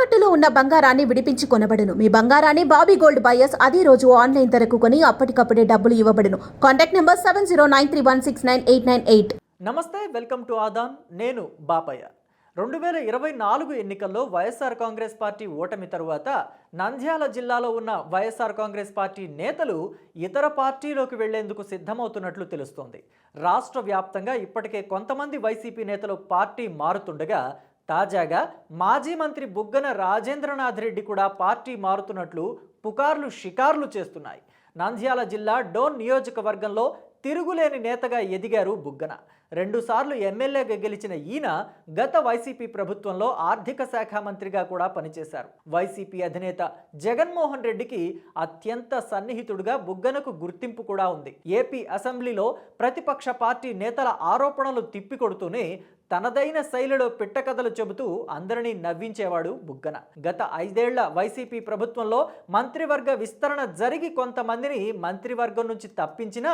తాకట్టులో ఉన్న బంగారాన్ని విడిపించి కొనబడును. మీ బంగారాన్ని బాబీ గోల్డ్ బయర్స్ అదే రోజు ఆన్లైన్ ధరకు కొని అప్పటికప్పుడే డబ్బులు ఇవ్వబడును. Contact number seven zero nine three one six nine eight nine eight. నమస్తే వెల్కమ్ టు ఆదాన్. నేను బాపయ్య. రెండు వేల ఇరవై నాలుగు ఎన్నికల్లో వైఎస్ఆర్ కాంగ్రెస్ పార్టీ ఓటమి తరువాత నంద్యాల జిల్లాలో ఉన్న వైఎస్ఆర్ కాంగ్రెస్ పార్టీ నేతలు ఇతర పార్టీలోకి వెళ్ళేందుకు సిద్ధమవుతున్నట్లు తెలుస్తోంది. రాష్ట్ర వ్యాప్తంగా ఇప్పటికే కొంతమంది వైసీపీ నేతలు పార్టీ మారుతుండగా తాజాగా మాజీ మంత్రి బుగ్గన రాజేంద్రనాథ్ రెడ్డి కూడా పార్టీ మారుతున్నట్లు పుకార్లు షికార్లు చేస్తున్నాయి. నంద్యాల జిల్లా డోన్ నియోజకవర్గంలో తిరుగులేని నేతగా ఎదిగారు బుగ్గన. రెండుసార్లు ఎమ్మెల్యేగా గెలిచిన ఈయన గత వైసీపీ ప్రభుత్వంలో ఆర్థిక శాఖ మంత్రిగా కూడా పనిచేశారు. వైసీపీ అధినేత జగన్మోహన్ రెడ్డికి అత్యంత సన్నిహితుడుగా బుగ్గనకు గుర్తింపు కూడా ఉంది. ఏపీ అసెంబ్లీలో ప్రతిపక్ష పార్టీ నేతల ఆరోపణలు తిప్పికొడుతూనే తనదైన శైలిలో పిట్టకథలు చెబుతూ అందరినీ నవ్వించేవాడు బుగ్గన. గత ఐదేళ్ళ వైసీపీ ప్రభుత్వంలో మంత్రివర్గ విస్తరణ జరిగి కొంతమందిని మంత్రివర్గం నుంచి తప్పించిన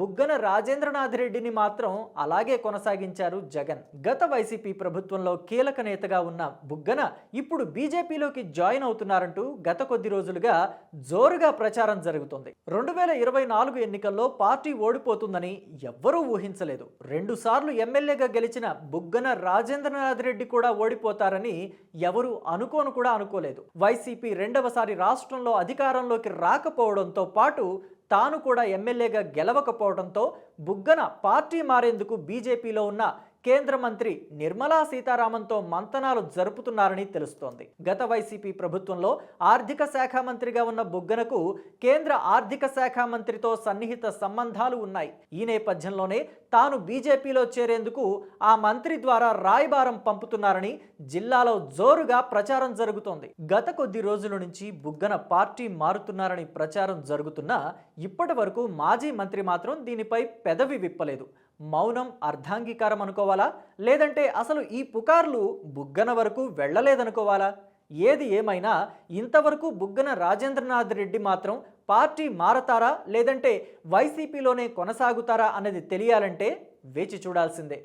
బుగ్గన రాజేంద్రనాథ్ రెడ్డిని మాత్రం అలాగే కొనసాగించారు జగన్. గత వైసీపీ ప్రభుత్వంలో కీలక నేతగా ఉన్న బుగ్గన ఇప్పుడు బీజేపీలోకి జాయిన్ అవుతున్నారంటూ గత కొద్ది రోజులుగా జోరుగా ప్రచారం జరుగుతోంది. రెండు వేల ఇరవై నాలుగు ఎన్నికల్లో పార్టీ ఓడిపోతుందని ఎవ్వరూ ఊహించలేదు. రెండు సార్లు ఎమ్మెల్యేగా గెలిచిన బుగ్గన రాజేంద్రనాథ్ రెడ్డి కూడా ఓడిపోతారని ఎవరు అనుకోను కూడా అనుకోలేదు. వైసీపీ రెండవసారి రాష్ట్రంలో అధికారంలోకి రాకపోవడంతో పాటు తాను కూడా ఎమ్మెల్యేగా గెలవకపోవడంతో బుగ్గన పార్టీ మారేందుకు బీజేపీలో ఉన్న కేంద్ర మంత్రి నిర్మలా సీతారామన్తో మంతనాలు జరుపుతున్నారని తెలుస్తోంది. గత వైసీపీ ప్రభుత్వంలో ఆర్థిక శాఖ మంత్రిగా ఉన్న బుగ్గనకు కేంద్ర ఆర్థిక శాఖ మంత్రితో సన్నిహిత సంబంధాలు ఉన్నాయి. ఈ నేపథ్యంలోనే తాను బీజేపీలో చేరేందుకు ఆ మంత్రి ద్వారా రాయబారం పంపుతున్నారని జిల్లాలో జోరుగా ప్రచారం జరుగుతోంది. గత కొద్ది రోజుల నుంచి బుగ్గన పార్టీ మారుతున్నారని ప్రచారం జరుగుతున్నా ఇప్పటి వరకు మాజీ మంత్రి మాత్రం దీనిపై పెదవి విప్పలేదు. మౌనం అర్ధాంగీకారం అనుకోవాలా? లేదంటే అసలు ఈ పుకార్లు బుగ్గన వరకు వెళ్ళలేదనుకోవాలా? ఏది ఏమైనా ఇంతవరకు బుగ్గన రాజేంద్రనాథ్ రెడ్డి మాత్రం పార్టీ మారతారా? లేదంటే వైసీపీలోనే కొనసాగుతారా అన్నది తెలియాలంటే వేచి చూడాల్సిందే.